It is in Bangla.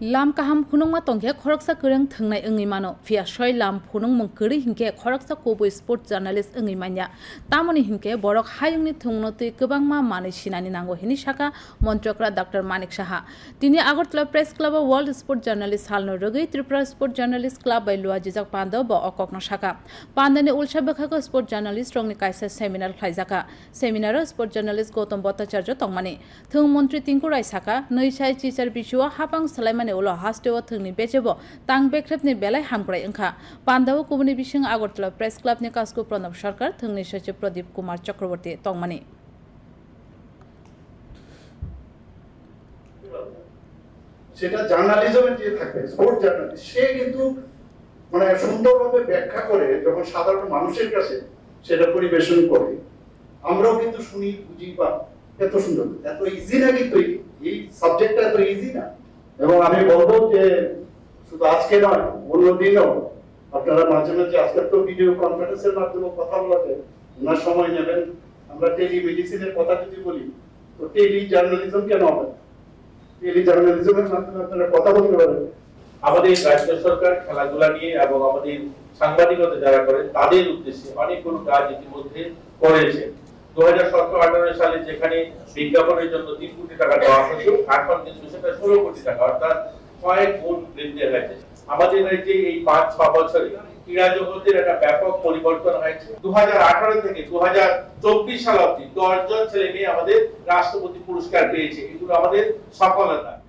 lam kaham phunung ma tongkhe khoraksa kurang thangnai ongui mano phia soi lam phunung mong kuri hingke khoraksa kobo sport journalist ongui manya tamoni hingke borok hayungni thungno tui kwbang ma manui sinani nango hini saka মন্ত্রকরা ডক্টর মানিক সাহা তিনি Agartala press club world sport journalist হালনো রগৈ ত্রিপুরা স্পোর্ট জার্নালিস্ট ক্লাব বাই লুয়া জিজাক পান্দ ব অককনো শাখা পান্দানি উলসা বেখাকো স্পোর্ট জার্নালিস্ট রংনি কাইসা সেমিনার খাইজাকা সেমিনারও স্পোর্ট জার্নালিস্ট গৌতম ভট্টাচার্য তংমানি থং মন্ত্রী তিংকু রায় সাকা নৈসাই চিচার বিশুয়া হাপাং जानाय उलाव हास्टेवा थोंनि বেচেব তং बेख्रेबनि बेलाय হামগ্রাই ओंखा। पान्डाव गुबुननि বিশং আগরতলা प्रेस क्लाबनि कासकु प्रणब सरकार थोंनि सचिव प्रदीप कुमार चक्रवर्ती तंमानि সেটা যে থাকে স্পোর্ট জার্নালিস্ট সে কিন্তু মানে সুন্দরভাবে ব্যাখ্যা করে যখন সাধারণ মানুষের কাছে সেটা পরিবেশন করে আমরাও কিন্তু শুনি বুঝি বা এত সুন্দর এত ইজি না কিন্তু এই সাবজেক্টটা এত ইজি না এবং আমি বলব যে শুধু আজকে নয়, অন্য দিনও আপনারা মাঝে মাঝে আজকাল তো ভিডিও কনফারেন্সের মাধ্যমে কথা বলা যায় ওনার সময় নেবেন। আমরা টেলিমেডিসিনের কথা যদি বলি, তো টেলি জার্নালিজম কেন হবে? টেলি জার্নালিজমের মাধ্যমে আপনারা কথা বলতে পারেন আমাদের রাজ্য সরকার খেলাধুলা নিয়ে এবং আমাদের সাংবাদিকতা যারা করেন তাদের উদ্দেশ্যে অনেকগুলো কাজ ইতিমধ্যে করেছে। দু হাজার সতেরো এই পাঁচ, ছ বছরে ক্রীড়া একটা ব্যাপক পরিবর্তন হয়েছে। থেকে সাল অব্দি আমাদের রাষ্ট্রপতি পুরস্কার পেয়েছে। এগুলো আমাদের সফলতা।